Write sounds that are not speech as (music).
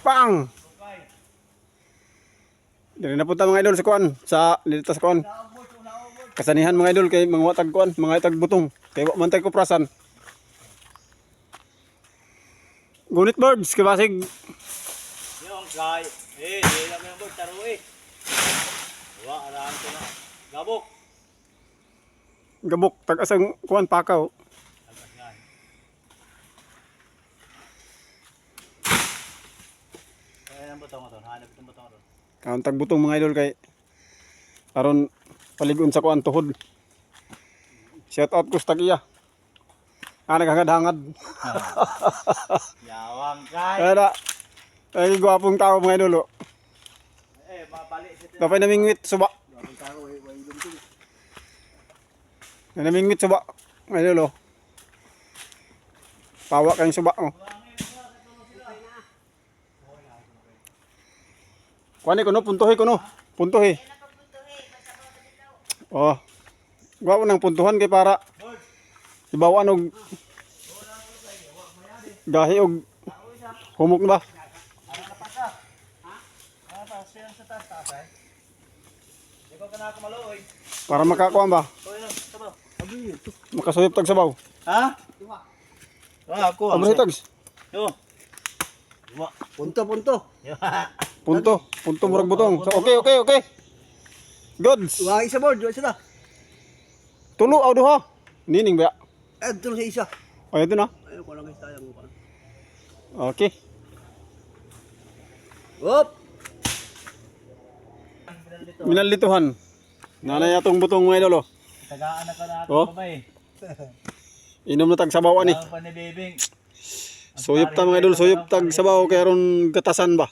Pang! Dili na punta mga idol sa kuan sa dito sa kuan. Kasanihan mga idol kay mga watag kuan, mga itag butong. Kay wa man tay kuprasan. Gunit birds kabasig Yung kay, eh, di lang yung board, taro eh. Diba, arahan ko na. Gabok. gabok tag asang kuan pakaw. Ang butong ito, hanap itong butong ito. Kaon tag butong mga idol kay aron paligon sa kuan tuhod. Shout out ko sa tagiya. Ah, naghangad-hangad. (laughs) Yawang kay. Kaya ay gwapong tao mga idol. oh. Eh, mabalik siya. Dapat namingwit suba. Gabong tao, way lumting. Na namingwit suba. Mga idol. oh. Pawa kayong suba. Oh. Kuani ko no, puntuhi ko no. Puntuhi. Oh. Gwapo ng puntuhan kay para ibawan og gahi og humok na ba? Para makakuha ba? Uy, no, sabaw. Makasuyop tag sabaw. Ha? Ah, ako. Amri tags. Yo. Punto, punto. (laughs) Punto. Punto murag butong. So, okay, okay, okay. Goods. Wah, isa board, isa na. Tulo aw duha. Nining ba? Eh, tulo sa isa. Oh, ito na. Ayun ko lang guys, tayang ko. Okay. Hop! Minalituhan. Nanay atong butong mga idol. oh. Tagaan na ka na Oh. ako babay. Inom na tag sabaw ani. Ang panibibing. Suyop ta mga idol, suyop tag sabaw kay aron gatasan ba.